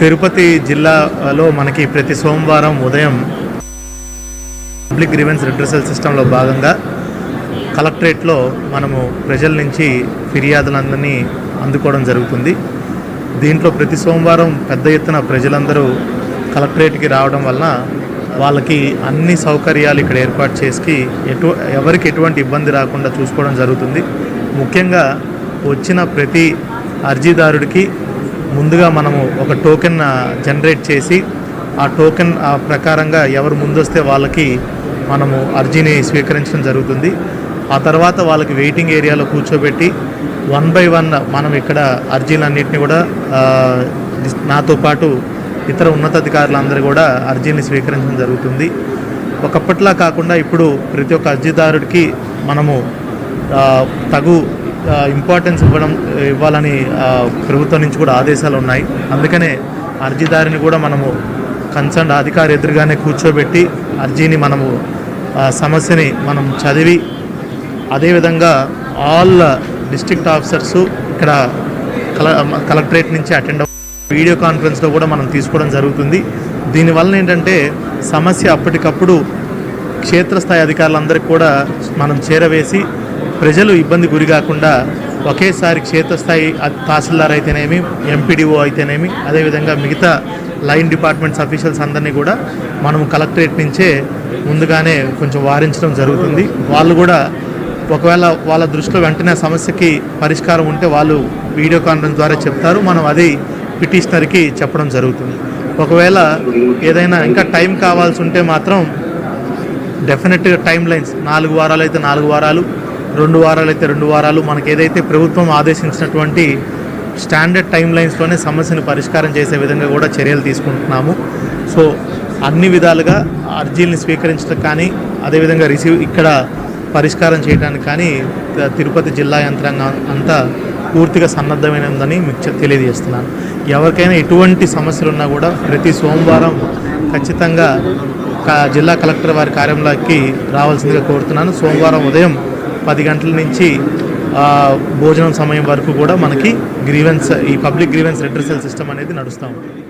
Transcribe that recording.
తిరుపతి జిల్లాలో మనకి ప్రతి సోమవారం ఉదయం పబ్లిక్ గ్రీవెన్స్ రిడ్రసల్ సిస్టంలో భాగంగా కలెక్టరేట్లో మనము ప్రజల నుంచి ఫిర్యాదులందరినీ అందుకోవడం జరుగుతుంది. దీంట్లో ప్రతి సోమవారం పెద్ద ఎత్తున ప్రజలందరూ కలెక్టరేట్కి రావడం వలన వాళ్ళకి అన్ని సౌకర్యాలు ఇక్కడ ఏర్పాటు చేసి ఎటు ఎవరికి ఎటువంటి ఇబ్బంది రాకుండా చూసుకోవడం జరుగుతుంది. ముఖ్యంగా వచ్చిన ప్రతి అర్జీదారుడికి ముందుగా మనము ఒక టోకెన్ జనరేట్ చేసి ఆ టోకెన్ ఆ ప్రకారంగా ఎవరు ముందొస్తే వాళ్ళకి మనము అర్జీని స్వీకరించడం జరుగుతుంది. ఆ తర్వాత వాళ్ళకి వెయిటింగ్ ఏరియాలో కూర్చోబెట్టి వన్ బై వన్ మనం ఇక్కడ అర్జీలన్నింటినీ కూడా నాతో పాటు ఇతర ఉన్నతాధికారులందరూ కూడా అర్జీని స్వీకరించడం జరుగుతుంది. ఒకప్పట్లా కాకుండా ఇప్పుడు ప్రతి ఒక్క అర్జీదారుడికి మనము తగు ఇంపార్టెన్స్ ఇవ్వడం ఇవ్వాలని ప్రభుత్వం నుంచి కూడా ఆదేశాలు ఉన్నాయి. అందుకనే అర్జీదారిని కూడా మనము కన్సర్న్ అధికారి ఎదురుగానే కూర్చోబెట్టి అర్జీని మనము సమస్యని మనం చదివి అదేవిధంగా ఆల్ డిస్ట్రిక్ట్ ఆఫీసర్స్ ఇక్కడ కల కలెక్టరేట్ నుంచి అటెండ్ వీడియో కాన్ఫరెన్స్లో కూడా మనం తీసుకోవడం జరుగుతుంది. దీనివల్ల ఏంటంటే సమస్య అప్పటికప్పుడు క్షేత్రస్థాయి అధికారులందరికీ కూడా మనం చేరవేసి ప్రజలు ఇబ్బంది గురి కాకుండా ఒకేసారి క్షేత్రస్థాయి తహసీల్దార్ అయితేనేమి ఎంపీడీఓ అయితేనేమి అదేవిధంగా మిగతా లైన్ డిపార్ట్మెంట్స్ అఫీషియల్స్ అందరినీ కూడా మనం కలెక్టరేట్ నుంచే ముందుగానే కొంచెం వారించడం జరుగుతుంది. వాళ్ళు కూడా ఒకవేళ వాళ్ళ దృష్టిలో వెంటనే సమస్యకి పరిష్కారం ఉంటే వాళ్ళు వీడియో కాన్ఫరెన్స్ ద్వారా చెప్తారు. మనం అది పిటిషనర్కి చెప్పడం జరుగుతుంది. ఒకవేళ ఏదైనా ఇంకా టైం కావాల్సి ఉంటే మాత్రం డెఫినెట్గా టైం లైన్స్ నాలుగు వారాలు అయితే నాలుగు వారాలు రెండు వారాలు అయితే రెండు వారాలు మనకి ఏదైతే ప్రభుత్వం ఆదేశించినటువంటి స్టాండర్డ్ టైం లైన్స్లోనే సమస్యను పరిష్కారం చేసే విధంగా కూడా చర్యలు తీసుకుంటున్నాము. సో అన్ని విధాలుగా అర్జీల్ని స్వీకరించడం కానీ అదేవిధంగా రిసీవ్ ఇక్కడ పరిష్కారం చేయడానికి కానీ తిరుపతి జిల్లా యంత్రాంగం అంతా పూర్తిగా సన్నద్ధమైనదని మీకు తెలియజేస్తున్నాను. ఎవరికైనా ఎటువంటి సమస్యలు ఉన్నా కూడా ప్రతి సోమవారం ఖచ్చితంగా జిల్లా కలెక్టర్ వారి కార్యంలోకి రావాల్సిందిగా కోరుతున్నాను. సోమవారం ఉదయం పది గంటల నుంచి భోజనం సమయం వరకు కూడా మనకి గ్రీవెన్స్ ఈ పబ్లిక్ గ్రీవెన్స్ రిడ్రసల్ సిస్టమ్ అనేది నడుస్తూ ఉంటుంది.